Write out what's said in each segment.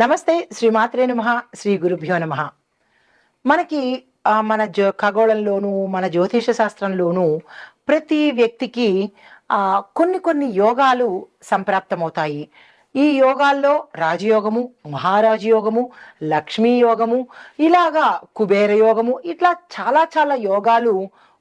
నమస్తే శ్రీ మాత్రే నమ శ్రీ గురుభ్యో నమ. మనకి మన జో ఖగోళంలోనూ మన జ్యోతిష శాస్త్రంలోనూ ప్రతి వ్యక్తికి కొన్ని కొన్ని యోగాలు సంప్రాప్తమవుతాయి. ఈ యోగాల్లో రాజయోగము మహారాజయోగము లక్ష్మీ యోగము ఇలాగా కుబేర యోగము ఇట్లా చాలా చాలా యోగాలు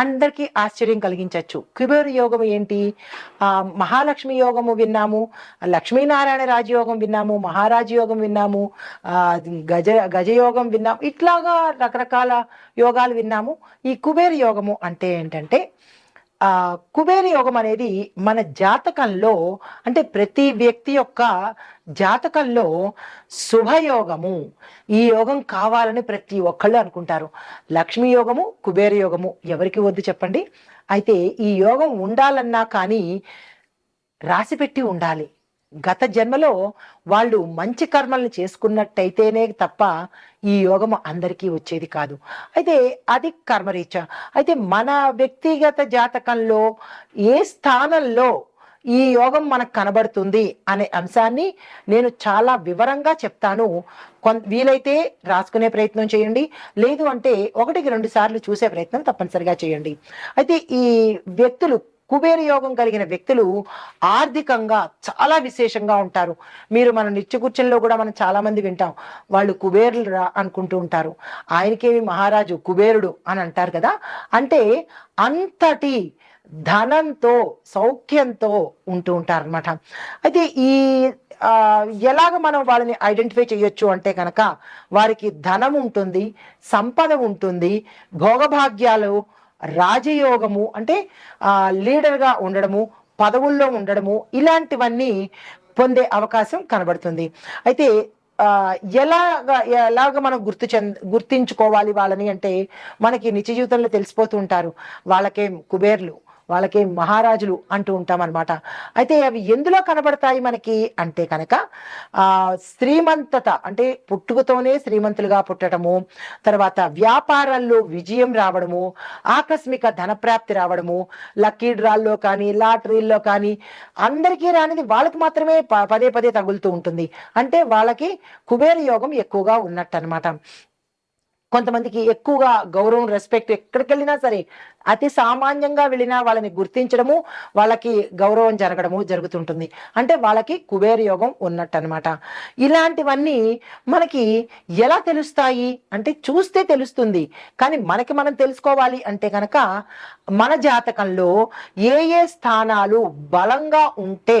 అందరికీ ఆశ్చర్యం కలిగించవచ్చు కుబేర యోగం ఏంటి? ఆ మహాలక్ష్మి యోగము విన్నాము లక్ష్మీనారాయణ రాజయోగం విన్నాము మహారాజ యోగం విన్నాము ఆ గజ గజయోగం విన్నాము ఇట్లాగా రకరకాల యోగాలు విన్నాము. ఈ కుబేర యోగము అంటే ఏంటంటే కుబేర యోగం అనేది మన జాతకంలో అంటే ప్రతి వ్యక్తి యొక్క జాతకంలో శుభయోగము. ఈ యోగం కావాలని ప్రతి ఒక్కళ్ళు అనుకుంటారు. లక్ష్మీ యోగము కుబేర యోగము ఎవరికి వద్దు చెప్పండి. అయితే ఈ యోగం ఉండాలన్నా కానీ రాసిపెట్టి ఉండాలి. గత జన్మలో వాళ్ళు మంచి కర్మల్ని చేసుకున్నట్టయితేనే తప్ప ఈ యోగం అందరికీ వచ్చేది కాదు. అయితే అది కర్మరీత్యా. అయితే మన వ్యక్తిగత జాతకంలో ఏ స్థానంలో ఈ యోగం మనకు కనబడుతుంది అనే అంశాన్ని నేను చాలా వివరంగా చెప్తాను. కొంత వీలైతే రాసుకునే ప్రయత్నం చేయండి. లేదు అంటే ఒకటికి రెండు సార్లు చూసే ప్రయత్నం తప్పనిసరిగా చేయండి. అయితే ఈ వ్యక్తులు కుబేర యోగం కలిగిన వ్యక్తులు ఆర్థికంగా చాలా విశేషంగా ఉంటారు. మీరు మన నిత్యకూర్చంలో కూడా మనం చాలా మంది వింటాం. వాళ్ళు కుబేరులు రా అనుకుంటూ ఉంటారు. ఆయనకేమి మహారాజు కుబేరుడు అని అంటారు కదా. అంటే అంతటి ధనంతో సౌఖ్యంతో ఉంటూ ఉంటారు అనమాట అయితే ఈ ఎలాగ మనం వాళ్ళని ఐడెంటిఫై చేయొచ్చు అంటే కనుక వారికి ధనం ఉంటుంది సంపద ఉంటుంది భోగభాగ్యాలు రాజయోగము అంటే లీడర్గా ఉండడము పదవుల్లో ఉండడము ఇలాంటివన్నీ పొందే అవకాశం కనబడుతుంది. అయితే ఎలాగ ఎలాగ మనం గుర్తు గుర్తించుకోవాలి వాళ్ళని అంటే మనకి నిత్య జీవితంలో తెలిసిపోతూ ఉంటారు. వాళ్ళకేం కుబేర్లు వాళ్ళకే మహారాజులు అంటూ ఉంటాం అనమాట అయితే అవి ఎందులో కనబడతాయి మనకి అంటే కనుక శ్రీమంతత అంటే పుట్టుకతోనే శ్రీమంతులుగా పుట్టడము తర్వాత వ్యాపారాల్లో విజయం రావడము ఆకస్మిక ధనప్రాప్తి రావడము లక్కీ డ్రాల్లో కానీ లాటరీల్లో కానీ అందరికీ రానిది వాళ్ళకి మాత్రమే ప- పదే పదే తగులుతూ ఉంటుంది. అంటే వాళ్ళకి కుబేర యోగం ఎక్కువగా ఉన్నట్టు అనమాట కొంతమందికి ఎక్కువగా గౌరవం రెస్పెక్ట్ ఎక్కడికి వెళ్ళినా సరే అతి సామాన్యంగా వెళ్ళినా వాళ్ళని గుర్తించడము వాళ్ళకి గౌరవం జరగడము జరుగుతుంటుంది. అంటే వాళ్ళకి కుబేర యోగం ఉన్నట్టు అనమాట ఇలాంటివన్నీ మనకి ఎలా తెలుస్తాయి? అంటే చూస్తే తెలుస్తుంది. కానీ మనకి మనం తెలుసుకోవాలి అంటే కనుక మన జాతకంలో ఏ ఏ స్థానాలు బలంగా ఉంటే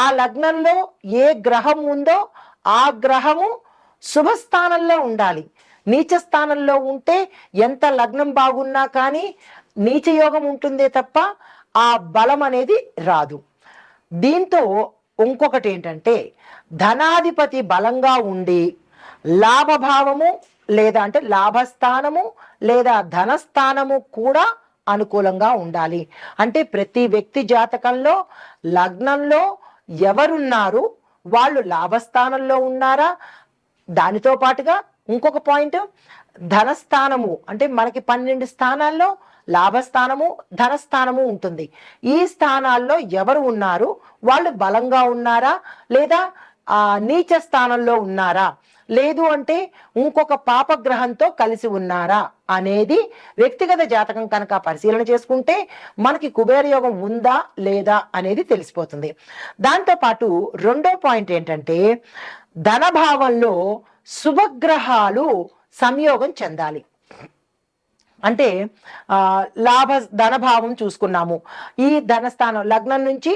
ఆ లగ్నంలో ఏ గ్రహం ఉందో ఆ గ్రహము శుభస్థానంలో ఉండాలి. నీచ స్థానంలో ఉంటే ఎంత లగ్నం బాగున్నా కానీ నీచ యోగం ఉంటుందే తప్ప ఆ బలం అనేది రాదు. దీంతో ఇంకొకటి ఏంటంటే ధనాధిపతి బలంగా ఉండి లాభభావము లేదా అంటే లాభస్థానము లేదా ధనస్థానము కూడా అనుకూలంగా ఉండాలి. అంటే ప్రతి వ్యక్తి జాతకంలో లగ్నంలో ఎవరున్నారు వాళ్ళు లాభస్థానంలో ఉన్నారా? దానితో పాటుగా ఇంకొక పాయింట్ ధనస్థానము. అంటే మనకి పన్నెండు స్థానాల్లో లాభస్థానము ధనస్థానము ఉంటుంది. ఈ స్థానాల్లో ఎవరు ఉన్నారు? వాళ్ళు బలంగా ఉన్నారా? లేదా నీచ స్థానంలో ఉన్నారా? లేదు అంటే ఇంకొక పాపగ్రహంతో కలిసి ఉన్నారా అనేది వ్యక్తిగత జాతకం కనుక పరిశీలన చేసుకుంటే మనకి కుబేర యోగం ఉందా లేదా అనేది తెలిసిపోతుంది. దాంతో పాటు రెండో పాయింట్ ఏంటంటే ధనభావంలో శుభగ్రహాలు సంయోగం చెందాలి. అంటే లాభ ధనభావం చూసుకున్నాము. ఈ ధనస్థానం లగ్నం నుంచి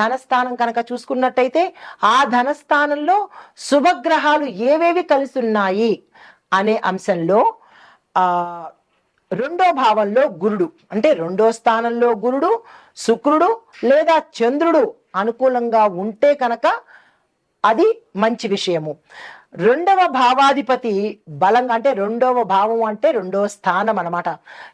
ధనస్థానం కనుక చూసుకున్నట్టయితే ఆ ధనస్థానంలో శుభగ్రహాలు ఏవేవి కలిసి ఉన్నాయి అనే అంశంలో రెండో భావంలో గురుడు. అంటే రెండో స్థానంలో గురుడు శుక్రుడు లేదా చంద్రుడు అనుకూలంగా ఉంటే కనుక అది మంచి విషయము. రెండవ భావాధిపతి బలంగా అంటే రెండవ భావం అంటే రెండవ స్థానం అన్నమాట.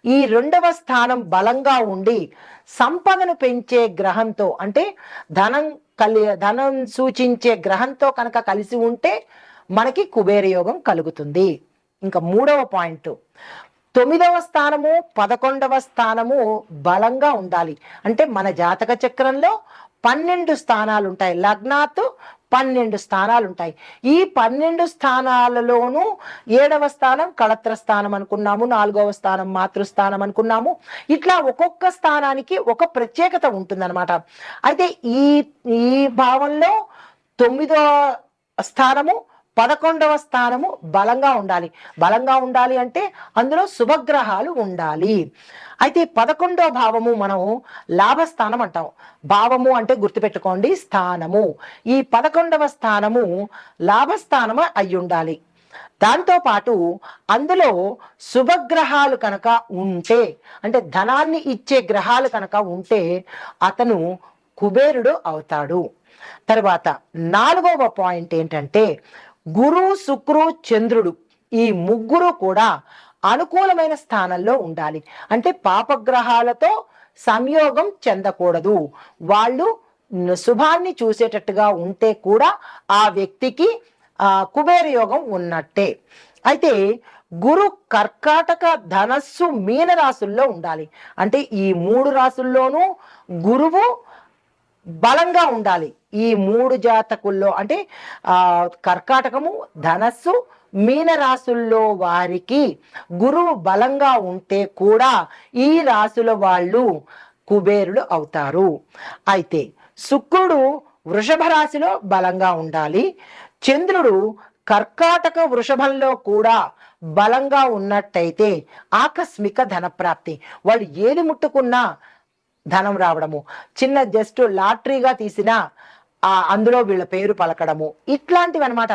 ఈ రెండవ స్థానం బలంగా ఉండి సంపదను పెంచే గ్రహంతో అంటే ధనం కలి ధనం సూచించే గ్రహంతో కనుక కలిసి ఉంటే మనకి కుబేర యోగం కలుగుతుంది. ఇంకా మూడవ పాయింట్. తొమ్మిదవ స్థానము పదకొండవ స్థానము బలంగా ఉండాలి. అంటే మన జాతక చక్రంలో పన్నెండు స్థానాలు ఉంటాయి. లగ్నాత్ పన్నెండు స్థానాలు ఉంటాయి ఈ పన్నెండు స్థానాలలోనూ ఏడవ స్థానం కళత్ర స్థానం అనుకున్నాము నాలుగవ స్థానం మాతృస్థానం అనుకున్నాము. ఇట్లా ఒక్కొక్క స్థానానికి ఒక ప్రత్యేకత ఉంటుందన్నమాట. అయితే ఈ ఈ భావంలో తొమ్మిదో స్థానము పదకొండవ స్థానము బలంగా ఉండాలి. బలంగా ఉండాలి అంటే అందులో శుభగ్రహాలు ఉండాలి. అయితే పదకొండవ భావము మనం లాభస్థానం అంటాం భావము అంటే గుర్తుపెట్టుకోండి స్థానము. ఈ పదకొండవ స్థానము లాభస్థానము అయి ఉండాలి. దాంతో పాటు అందులో శుభగ్రహాలు కనుక ఉంటే అంటే ధనాన్ని ఇచ్చే గ్రహాలు కనుక ఉంటే అతను కుబేరుడు అవుతాడు. తర్వాత నాలుగవ పాయింట్ ఏంటంటే గురు శుక్రు చంద్రుడు ఈ ముగ్గురు కూడా అనుకూలమైన స్థానంలో ఉండాలి. అంటే పాపగ్రహాలతో సంయోగం చెందకూడదు. వాళ్ళు శుభాన్ని చూసేటట్టుగా ఉంటే కూడా ఆ వ్యక్తికి కుబేర యోగం ఉన్నట్టే. అయితే గురు కర్కాటక ధనస్సు మీన రాసుల్లో ఉండాలి. అంటే ఈ మూడు రాసుల్లోనూ గురువు బలంగా ఉండాలి. ఈ మూడు జాతకుల్లో అంటే కర్కాటకము ధనస్సు మీనరాశుల్లో వారికి గురువు బలంగా ఉంటే కూడా ఈ రాశుల వాళ్ళు కుబేరులు అవుతారు. అయితే శుక్రుడు వృషభ రాశిలో బలంగా ఉండాలి. చంద్రుడు కర్కాటక వృషభంలో కూడా బలంగా ఉన్నట్టయితే ఆకస్మిక ధనప్రాప్తి. వాళ్ళు ఏది ముట్టుకున్నా ధనం రావడము. చిన్న జస్ట్ లాటరీగా తీసిన ఆ అందులో వీళ్ళ పేరు పలకడము. ఇట్లాంటివి అనమాట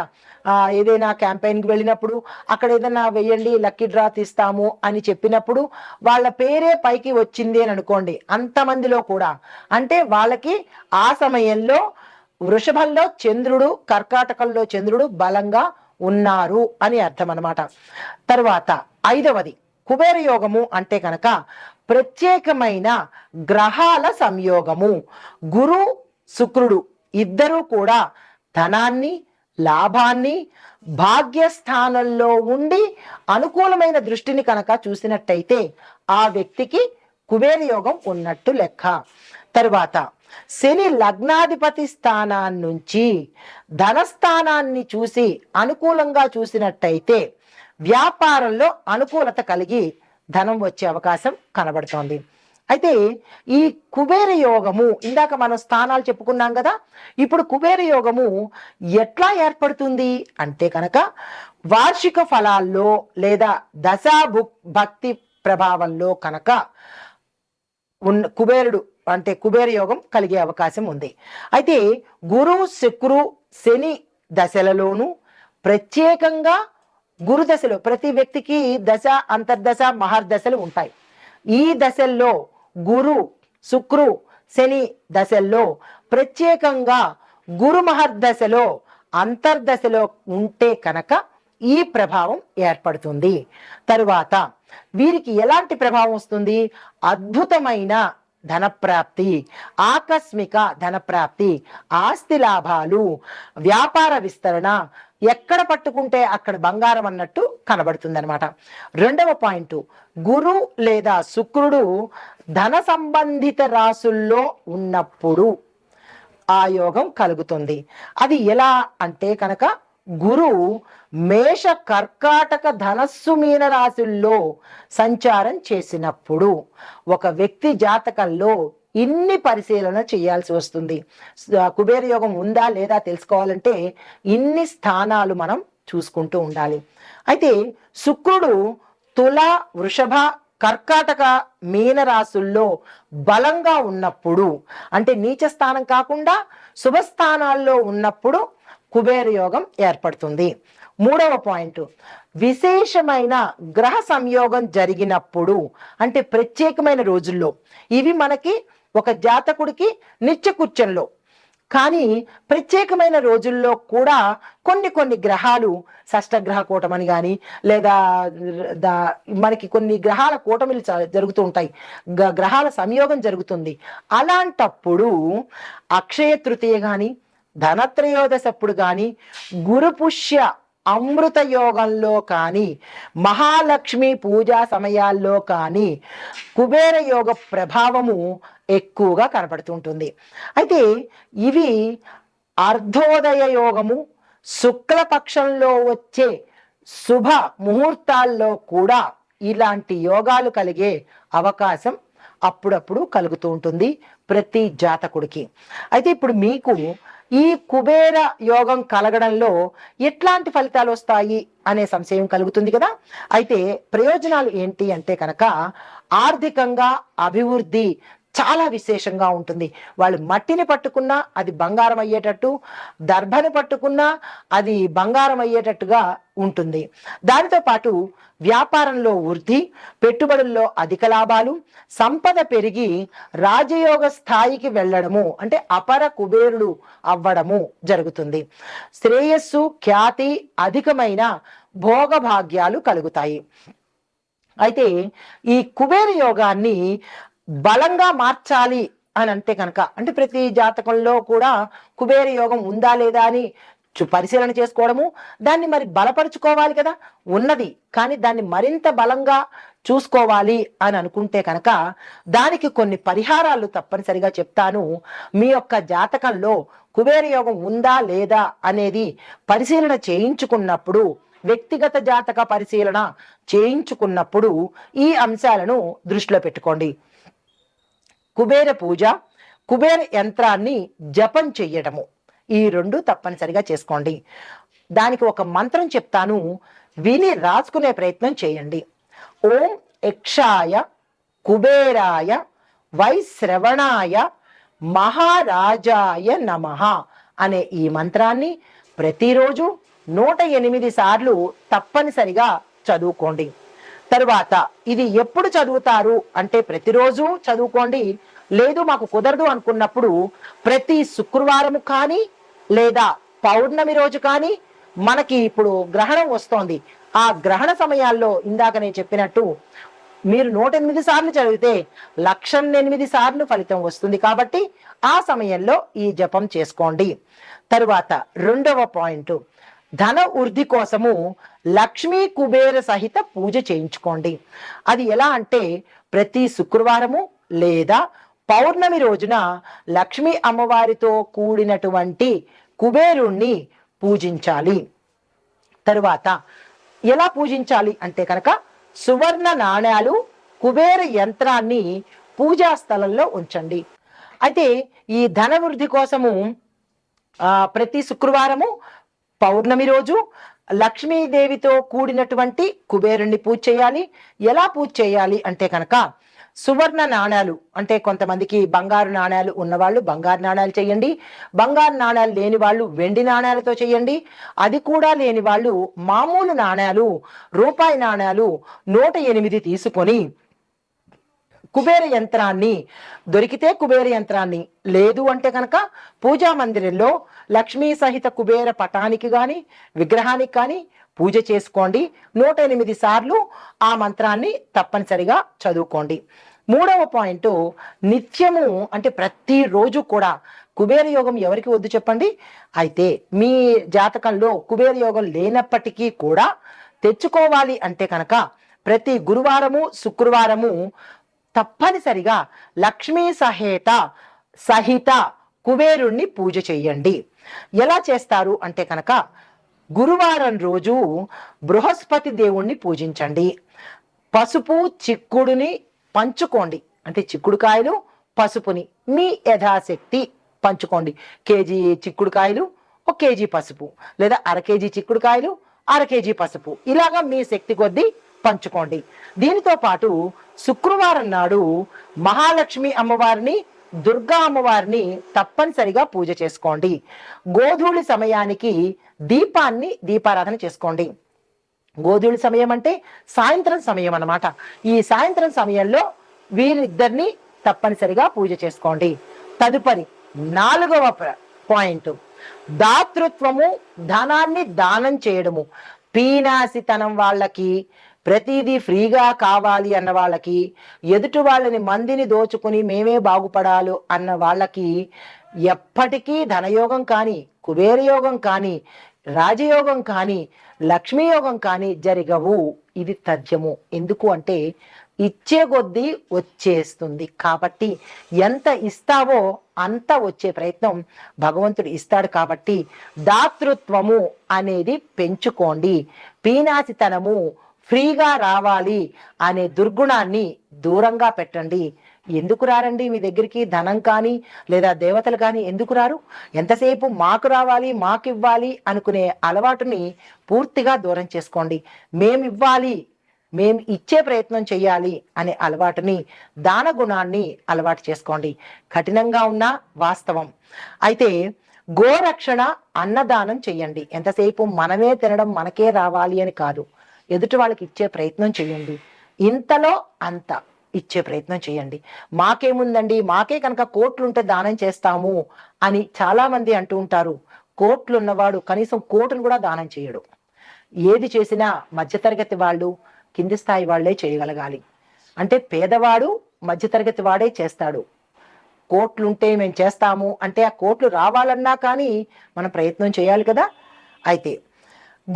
ఏదైనా క్యాంపెయిన్కి వెళ్ళినప్పుడు అక్కడ ఏదైనా వెయ్యండి లక్కీ డ్రా తీస్తాము అని చెప్పినప్పుడు వాళ్ళ పేరే పైకి వచ్చింది అని అనుకోండి. అంతమందిలో కూడా. అంటే వాళ్ళకి ఆ సమయంలో వృషభంలో చంద్రుడు కర్కాటకంలో చంద్రుడు బలంగా ఉన్నారు అని అర్థం అనమాట తర్వాత ఐదవది కుబేర యోగము అంటే కనుక ప్రత్యేకమైన గ్రహాల సంయోగము. గురు శుక్రుడు ఇద్దరూ కూడా ధనాన్ని లాభాన్ని భాగ్యస్థానంలో ఉండి అనుకూలమైన దృష్టిని కనుక చూసినట్టయితే ఆ వ్యక్తికి కుబేర యోగం ఉన్నట్టు లెక్క. తరువాత శని లగ్నాధిపతి స్థానాన్ని నుంచి ధనస్థానాన్ని చూసి అనుకూలంగా చూసినట్టయితే వ్యాపారంలో అనుకూలత కలిగి ధనం వచ్చే అవకాశం కనబడుతోంది. అయితే ఈ కుబేర యోగము ఇందాక మనం స్థానాలు చెప్పుకున్నాం కదా ఇప్పుడు కుబేర యోగము ఎట్లా ఏర్పడుతుంది అంటే కనుక వార్షిక ఫలాల్లో లేదా దశా భక్తి ప్రభావంలో కనుక ఉన్న కుబేరుడు అంటే కుబేర యోగం కలిగే అవకాశం ఉంది. అయితే గురు శుక్రు శని దశలలోనూ ప్రత్యేకంగా గురు దశలో ప్రతి వ్యక్తికి దశ అంతర్దశ మహర్దశలు ఉంటాయి. ఈ దశల్లో గురు శుక్రు శని దశల్లో ప్రత్యేకంగా గురు మహర్దశలో అంతర్దశలో ఉంటే కనుక ఈ ప్రభావం ఏర్పడుతుంది. తరువాత వీరికి ఎలాంటి ప్రభావం వస్తుంది? అద్భుతమైన ధనప్రాప్తి ఆకస్మిక ధనప్రాప్తి ఆస్తి లాభాలు వ్యాపార విస్తరణ ఎక్కడ పట్టుకుంటే అక్కడ బంగారం అన్నట్టు కనబడుతుంది అనమాట రెండవ పాయింట్ గురు లేదా శుక్రుడు ధన సంబంధిత రాసుల్లో ఉన్నప్పుడు ఆ యోగం కలుగుతుంది. అది ఎలా అంటే కనుక గురు మేష కర్కాటక ధనస్సు మీన రాశుల్లో సంచారం చేసినప్పుడు ఒక వ్యక్తి జాతకంలో ఇన్ని పరిశీలన చేయాల్సి వస్తుంది. కుబేర యోగం ఉందా లేదా తెలుసుకోవాలంటే ఇన్ని స్థానాలు మనం చూసుకుంటూ ఉండాలి. అయితే శుక్రుడు తుల వృషభ కర్కాటక మీనరాసుల్లో బలంగా ఉన్నప్పుడు అంటే నీచ స్థానం కాకుండా శుభస్థానాల్లో ఉన్నప్పుడు కుబేర యోగం ఏర్పడుతుంది. మూడవ పాయింట్ విశేషమైన గ్రహ సంయోగం జరిగినప్పుడు అంటే ప్రత్యేకమైన రోజుల్లో ఇవి మనకి ఒక జాతకుడికి నిత్య కూర్చంలో కానీ ప్రత్యేకమైన రోజుల్లో కూడా కొన్ని కొన్ని గ్రహాలు షష్టగ్రహ కూటమని కానీ లేదా మనకి కొన్ని గ్రహాల కూటమిలు జరుగుతూ ఉంటాయి. గ- గ్రహాల సంయోగం జరుగుతుంది. అలాంటప్పుడు అక్షయ తృతీయ కానీ ధనత్రయోదశప్పుడు కానీ గురుపుష్య అమృత యోగంలో కానీ మహాలక్ష్మి పూజా సమయాల్లో కానీ కుబేర యోగ ప్రభావము ఎక్కువగా కనపడుతుంటుంది అయితే ఇవి అర్ధోదయ యోగము శుక్లపక్షంలో వచ్చే శుభ ముహూర్తాల్లో కూడా ఇలాంటి యోగాలు కలిగే అవకాశం అప్పుడప్పుడు కలుగుతూ ఉంటుంది ప్రతి జాతకుడికి. అయితే ఇప్పుడు మీకు ఈ కుబేర యోగం కలగడంలో ఎట్లాంటి ఫలితాలు వస్తాయి అనే సంశయం కలుగుతుంది కదా? అయితే ప్రయోజనాలు ఏంటి అంటే కనుక ఆర్థికంగా అభివృద్ధి చాలా విశేషంగా ఉంటుంది. వాళ్ళు మట్టిని పట్టుకున్నా అది బంగారం అయ్యేటట్టు దర్భని పట్టుకున్నా అది బంగారం అయ్యేటట్టుగా ఉంటుంది. దానితో పాటు వ్యాపారంలో వృద్ధి పెట్టుబడుల్లో అధిక లాభాలు సంపద పెరిగి రాజయోగ స్థాయికి వెళ్ళడము అంటే అపర కుబేరుడు అవ్వడము జరుగుతుంది. శ్రేయస్సు ఖ్యాతి అధికమైన భోగభాగ్యాలు కలుగుతాయి. అయితే ఈ కుబేర యోగాన్ని బలంగా మార్చాలి అని అంటే కనుక అంటే ప్రతి జాతకంలో కూడా కుబేర యోగం ఉందా లేదా అని చు- పరిశీలన చేసుకోవడము దాన్ని మరి బలపరుచుకోవాలి కదా ఉన్నది. కానీ దాన్ని మరింత బలంగా చూసుకోవాలి అని అనుకుంటే కనుక దానికి కొన్ని పరిహారాలు తప్పనిసరిగా చెప్తాను. మీ యొక్క జాతకంలో కుబేర యోగం ఉందా లేదా అనేది పరిశీలన చేయించుకున్నప్పుడు వ్యక్తిగత జాతక పరిశీలన చేయించుకున్నప్పుడు ఈ అంశాలను దృష్టిలో పెట్టుకోండి. కుబేర పూజ కుబేర యంత్రాన్ని జపం చెయ్యడము. ఈ రెండు తప్పనిసరిగా చేసుకోండి. దానికి ఒక మంత్రం చెప్తాను. విని రాసుకునే ప్రయత్నం చేయండి. ఓం యక్షాయ కుబేరాయ వైశ్రవణాయ మహారాజాయ నమః అనే ఈ మంత్రాన్ని ప్రతిరోజు నూట ఎనిమిది సార్లు తప్పనిసరిగా చదువుకోండి. తరువాత ఇది ఎప్పుడు చదువుతారు? అంటే ప్రతిరోజు చదువుకోండి. లేదు మాకు కుదరదు అనుకున్నప్పుడు ప్రతి శుక్రవారము కానీ లేదా పౌర్ణమి రోజు కానీ మనకి ఇప్పుడు గ్రహణం వస్తోంది. ఆ గ్రహణ సమయాల్లో ఇందాక నేను చెప్పినట్టు మీరు నూట ఎనిమిది సార్లు చదివితే లక్ష ఎనిమిది సార్లు ఫలితం వస్తుంది కాబట్టి ఆ సమయంలో ఈ జపం చేసుకోండి. తరువాత రెండవ పాయింట్. ధన వృద్ధి కోసము లక్ష్మీ కుబేర సహిత పూజ చేయించుకోండి. అది ఎలా అంటే ప్రతి శుక్రవారము లేదా పౌర్ణమి రోజున లక్ష్మీ అమ్మవారితో కూడినటువంటి కుబేరుణ్ణి పూజించాలి. తరువాత ఎలా పూజించాలి అంటే కనుక సువర్ణ నాణ్యాలు కుబేర యంత్రాన్ని పూజా స్థలంలో ఉంచండి. అయితే ఈ ధన వృద్ధి కోసము ప్రతి శుక్రవారము పౌర్ణమి రోజు లక్ష్మీదేవితో కూడినటువంటి కుబేరుణ్ణి పూజ చేయాలి. ఎలా పూజ చేయాలి అంటే కనుక సువర్ణ నాణాలు అంటే కొంతమందికి బంగారు నాణాలు ఉన్నవాళ్ళు బంగారు నాణాలు చేయండి. బంగారు నాణాలు లేని వాళ్ళు వెండి నాణాలతో చేయండి. అది కూడా లేని వాళ్ళు మామూలు నాణాలు రూపాయి నాణాలు నూట ఎనిమిది తీసుకొని కుబేర యంత్రాన్ని దొరికితే కుబేర యంత్రాన్ని. లేదు అంటే కనుక పూజా మందిరంలో లక్ష్మీ సహిత కుబేర పటానికి కానీ విగ్రహానికి కానీ పూజ చేసుకోండి. నూట ఎనిమిది సార్లు ఆ మంత్రాన్ని తప్పనిసరిగా చదువుకోండి. మూడవ పాయింట్ నిత్యము అంటే ప్రతిరోజు కూడా కుబేర యోగం ఎవరికి వద్దు చెప్పండి? అయితే మీ జాతకంలో కుబేర యోగం లేనప్పటికీ కూడా తెచ్చుకోవాలి అంటే కనుక ప్రతి గురువారము శుక్రవారము తప్పనిసరిగా లక్ష్మీ సహేత సహిత కుబేరుణ్ణి పూజ చేయండి. ఎలా చేస్తారు అంటే కనుక గురువారం రోజు బృహస్పతి దేవుణ్ణి పూజించండి. పసుపు చిక్కుడుని పంచుకోండి. అంటే చిక్కుడుకాయలు పసుపుని మీ యథాశక్తి పంచుకోండి. కేజీ చిక్కుడుకాయలు ఒక కేజీ పసుపు. లేదా అర కేజీ చిక్కుడుకాయలు అర కేజీ పసుపు. ఇలాగా మీ శక్తి కొద్దీ పంచుకోండి. దీనితో పాటు శుక్రవారం నాడు మహాలక్ష్మి అమ్మవారిని దుర్గా అమ్మవారిని తప్పనిసరిగా పూజ చేసుకోండి. గోధూళి సమయానికి దీపాన్ని దీపారాధన చేసుకోండి. గోధుడి సమయం అంటే సాయంత్రం సమయం అన్నమాట. ఈ సాయంత్రం సమయంలో వీరిద్దరిని తప్పనిసరిగా పూజ చేసుకోండి. తదుపరి నాలుగవ పాయింట్. దాతృత్వము ధనాన్ని దానం చేయడము. పీనాసితనం వాళ్ళకి ప్రతిదీ ఫ్రీగా కావాలి అన్న వాళ్ళకి ఎదుటి వాళ్ళని మందిని దోచుకుని మేమే బాగుపడాలి అన్న వాళ్ళకి ఎప్పటికీ ధనయోగం కానీ కుబేరయోగం కానీ రాజయోగం కానీ లక్ష్మీయోగం కానీ జరగవు. ఇది తథ్యము. ఎందుకు అంటే ఇచ్చే కొద్దీ వచ్చేస్తుంది. కాబట్టి ఎంత ఇస్తావో అంత వచ్చే ప్రయత్నం భగవంతుడు ఇస్తాడు కాబట్టి దాతృత్వము అనేది పెంచుకోండి. పీనాసితనము ఫ్రీగా రావాలి అనే దుర్గుణాన్ని దూరంగా పెట్టండి. ఎందుకు రారండి మీ దగ్గరికి? ధనం కానీ లేదా దేవతలు కానీ ఎందుకు రారు? ఎంతసేపు మాకు రావాలి మాకు ఇవ్వాలి అనుకునే అలవాటుని పూర్తిగా దూరం చేసుకోండి. మేము ఇవ్వాలి మేము ఇచ్చే ప్రయత్నం చేయాలి అనే అలవాటుని దాన గుణాన్ని అలవాటు చేసుకోండి. కఠినంగా ఉన్న వాస్తవం. అయితే గోరక్షణ అన్నదానం చేయండి ఎంతసేపు మనమే తినడం మనకే రావాలి అని కాదు. ఎదుటి వాళ్ళకి ఇచ్చే ప్రయత్నం చేయండి. ఇంతలో అంత ఇచ్చే ప్రయత్నం చేయండి. మాకేముందండి? మాకే కనుక కోట్లుంటే దానం చేస్తాము అని చాలా మంది అంటూ ఉంటారు. కోట్లు ఉన్నవాడు కనీసం కోటును కూడా దానం చేయడు. ఏది చేసినా మధ్యతరగతి వాళ్ళు కింది స్థాయి వాళ్ళే చేయగలగాలి. అంటే పేదవాడు మధ్యతరగతి వాడే చేస్తాడు. కోట్లుంటే మేము చేస్తాము అంటే ఆ కోట్లు రావాలన్నా కానీ మనం ప్రయత్నం చేయాలి కదా. అయితే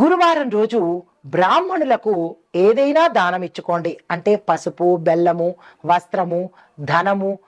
గురువారం రోజు బ్రాహ్మణులకు ఏదైనా దానం ఇచ్చుకోండి. అంటే పసుపు బెల్లము వస్త్రము ధనము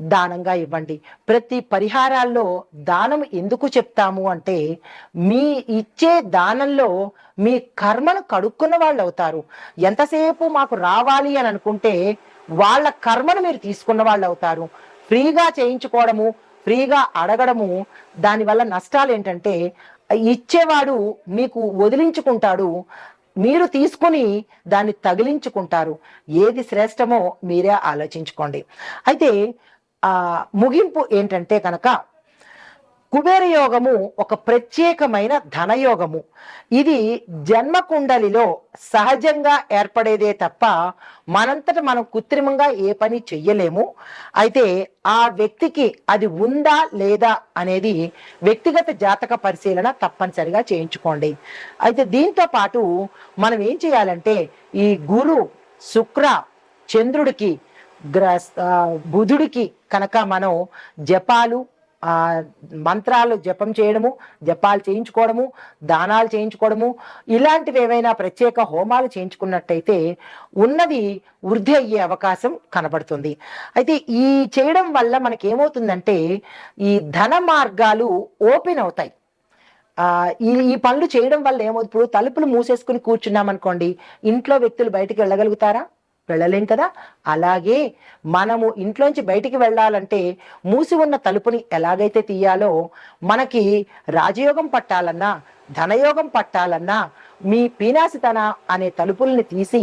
దానంగా ఇవ్వండి. ప్రతి పరిహారాల్లో దానం ఎందుకు చెప్తాము అంటే మీ ఇచ్చే దానంలో మీ కర్మను కడుక్కున్న వాళ్ళు అవుతారు. ఎంతసేపు మాకు రావాలి అని అనుకుంటే వాళ్ళ కర్మను మీరు తీసుకున్న వాళ్ళు అవుతారు. ఫ్రీగా చేయించుకోవడము ఫ్రీగా అడగడము దానివల్ల నష్టాలు ఏంటంటే ఇచ్చేవాడు మీకు వదిలించుకుంటాడు మీరు తీసుకుని దాన్ని తగిలించుకుంటారు. ఏది శ్రేష్టమో మీరే ఆలోచించుకోండి. అయితే ఆ ముగింపు ఏంటంటే కనుక కుబేర యోగము ఒక ప్రత్యేకమైన ధనయోగము. ఇది జన్మకుండలిలో సహజంగా ఏర్పడేదే తప్ప మనంతట మనం కృత్రిమంగా ఏ పని చెయ్యలేము. అయితే ఆ వ్యక్తికి అది ఉందా లేదా అనేది వ్యక్తిగత జాతక పరిశీలన తప్పనిసరిగా చేయించుకోండి. అయితే దీంతో పాటు మనం ఏం చేయాలంటే ఈ గురు శుక్ర చంద్రుడికి గ్ర బుధుడికి కనుక మనం జపాలు మంత్రాలు జపం చేయడము జపాలు చేయించుకోవడము దానాలు చేయించుకోవడము ఇలాంటివి ఏవైనా ప్రత్యేక హోమాలు చేయించుకున్నట్టయితే ఉన్నది వృద్ధి అయ్యే అవకాశం కనబడుతుంది. అయితే ఈ చేయడం వల్ల మనకి ఏమవుతుందంటే ఈ ధన మార్గాలు ఓపెన్ అవుతాయి. ఈ ఈ పనులు చేయడం వల్ల ఏమవుతుంది? ఇప్పుడు తలుపులు మూసేసుకుని కూర్చున్నాం అనుకోండి ఇంట్లో వ్యక్తులు బయటకు వెళ్ళగలుగుతారా? వెళ్ళలేం కదా? అలాగే మనము ఇంట్లోంచి బయటికి వెళ్ళాలంటే మూసి ఉన్న తలుపుని ఎలాగైతే తీయాలో మనకి రాజయోగం పట్టాలన్నా ధనయోగం పట్టాలన్నా మీ పీనాసితన అనే తలుపుల్ని తీసి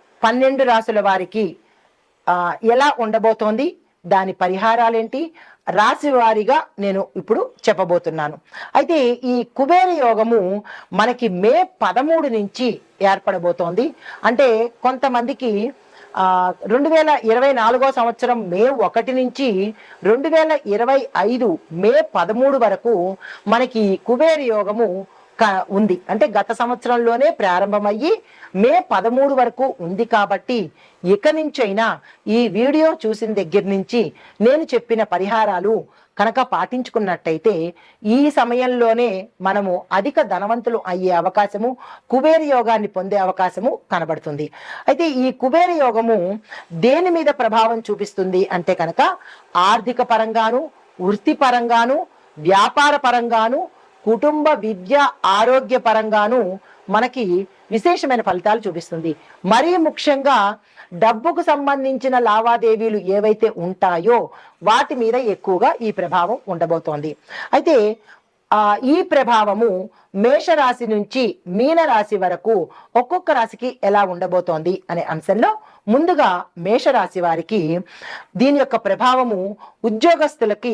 పన్నెండు రాసుల వారికి ఎలా ఉండబోతోంది దాని పరిహారాలేంటి రాశి వారిగా నేను ఇప్పుడు చెప్పబోతున్నాను. అయితే ఈ కుబేర యోగము మనకి మే పదమూడు నుంచి ఏర్పడబోతోంది. అంటే కొంతమందికి రెండు వేల ఇరవై నాలుగో సంవత్సరం మే ఒకటి నుంచి రెండు వేల ఇరవై ఐదు మే పదమూడు వరకు మనకి కుబేర యోగము ఉంది. అంటే గత సంవత్సరంలోనే ప్రారంభమయ్యి మే పదమూడు వరకు ఉంది కాబట్టి ఇక నుంచైనా ఈ వీడియో చూసిన దగ్గర నుంచి నేను చెప్పిన పరిహారాలు కనుక పాటించుకున్నట్టయితే ఈ సమయంలోనే మనము అధిక ధనవంతులు అయ్యే అవకాశము కుబేర యోగాన్ని పొందే అవకాశము కనబడుతుంది. అయితే ఈ కుబేర యోగము దేని మీద ప్రభావం చూపిస్తుంది అంటే కనుక ఆర్థిక పరంగాను వృత్తి పరంగాను వ్యాపార పరంగాను కుటుంబ విద్య ఆరోగ్య పరంగాను మనకి విశేషమైన ఫలితాలు చూపిస్తుంది. మరీ ముఖ్యంగా డబ్బుకు సంబంధించిన లావాదేవీలు ఏవైతే ఉంటాయో వాటి మీద ఎక్కువగా ఈ ప్రభావం ఉండబోతోంది. అయితే ఈ ప్రభావము మేషరాశి నుంచి మీనరాశి వరకు ఒక్కొక్క రాశికి ఎలా ఉండబోతోంది అనే అంశంలో ముందుగా మేషరాశి వారికి దీని యొక్క ప్రభావము ఉద్యోగస్తులకి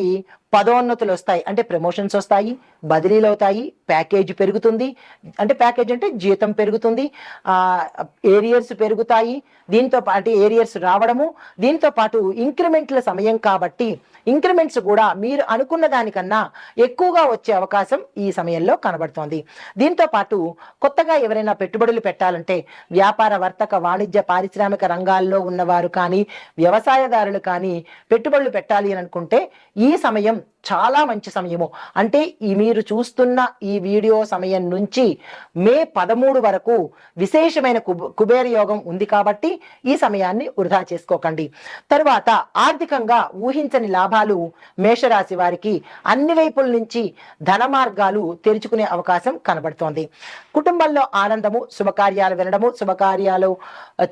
పదోన్నతులు వస్తాయి. అంటే ప్రమోషన్స్ వస్తాయి బదిలీలు అవుతాయి ప్యాకేజ్ పెరుగుతుంది. అంటే ప్యాకేజ్ అంటే జీతం పెరుగుతుంది ఏరియర్స్ పెరుగుతాయి. దీంతో పాటు ఏరియర్స్ రావడము దీంతో పాటు ఇంక్రిమెంట్ల సమయం కాబట్టి ఇంక్రిమెంట్స్ కూడా మీరు అనుకున్న దానికన్నా ఎక్కువగా వచ్చే అవకాశం ఈ సమయంలో కనబడుతోంది. దీంతో పాటు కొత్తగా ఎవరైనా పెట్టుబడులు పెట్టాలంటే వ్యాపార వర్తక వాణిజ్య పారిశ్రామిక రంగం రంగాల్లో ఉన్నవారు కానీ వ్యవసాయదారులు కానీ పెట్టుబడులు పెట్టాలి అని అనుకుంటే ఈ సమయం చాలా మంచి సమయము. అంటే ఈ మీరు చూస్తున్న ఈ వీడియో సమయం నుంచి మే పదమూడు వరకు విశేషమైన కుబ కుబేర యోగం ఉంది కాబట్టి ఈ సమయాన్ని వృధా చేసుకోకండి. తర్వాత ఆర్థికంగా ఊహించని లాభాలు మేషరాశి వారికి అన్ని వైపుల నుంచి ధన మార్గాలు తెరుచుకునే అవకాశం కనబడుతోంది. కుటుంబంలో ఆనందము శుభకార్యాలు వినడము శుభకార్యాలు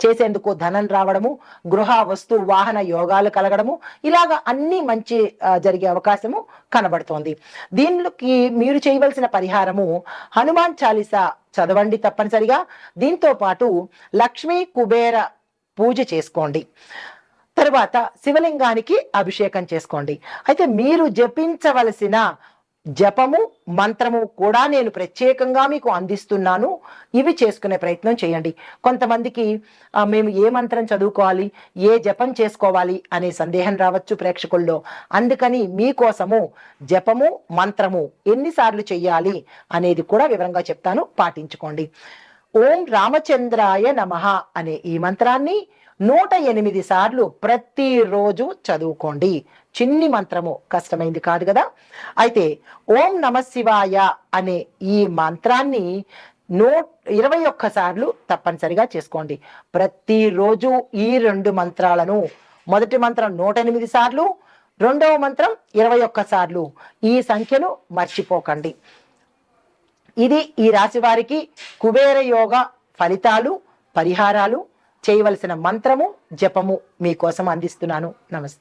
చేసేందుకు ధనం రావడము గృహ వస్తు వాహన యోగాలు కలగడము ఇలాగ అన్ని మంచి జరిగే అవకాశము కనబడుతోంది. దీనికి మీరు చేయవలసిన పరిహారము హనుమాన్ చాలీసా చదవండి తప్పనిసరిగా. దీంతో పాటు లక్ష్మీ కుబేర పూజ చేసుకోండి. తర్వాత శివలింగానికి అభిషేకం చేసుకోండి. అయితే మీరు జపించవలసిన జపము మంత్రము కూడా నేను ప్రత్యేకంగా మీకు అందిస్తున్నాను. ఇవి చేసుకునే ప్రయత్నం చేయండి. కొంతమందికి మేము ఏ మంత్రం చదువుకోవాలి? ఏ జపం చేసుకోవాలి? అనే సందేహం రావచ్చు ప్రేక్షకుల్లో. అందుకని మీకోసము జపము మంత్రము ఎన్నిసార్లు చెయ్యాలి అనేది కూడా వివరంగా చెప్తాను. పాటించుకోండి. ఓం రామచంద్రాయ నమః అనే ఈ మంత్రాన్ని నూట ఎనిమిది సార్లు ప్రతిరోజు చదువుకోండి. చిన్ని మంత్రము కష్టమైంది కాదు కదా? అయితే ఓం నమ శివాయ అనే ఈ మంత్రాన్ని నూ ఇరవై ఒక్క సార్లు తప్పనిసరిగా చేసుకోండి. ప్రతిరోజు ఈ రెండు మంత్రాలను. మొదటి మంత్రం నూట ఎనిమిది సార్లు రెండవ మంత్రం ఇరవై ఒక్క సార్లు. ఈ సంఖ్యను మర్చిపోకండి. ఇది ఈ రాశి వారికి కుబేర యోగ ఫలితాలు పరిహారాలు చేయవలసిన మంత్రము జపము మీకోసం అందిస్తున్నాను. నమస్తే.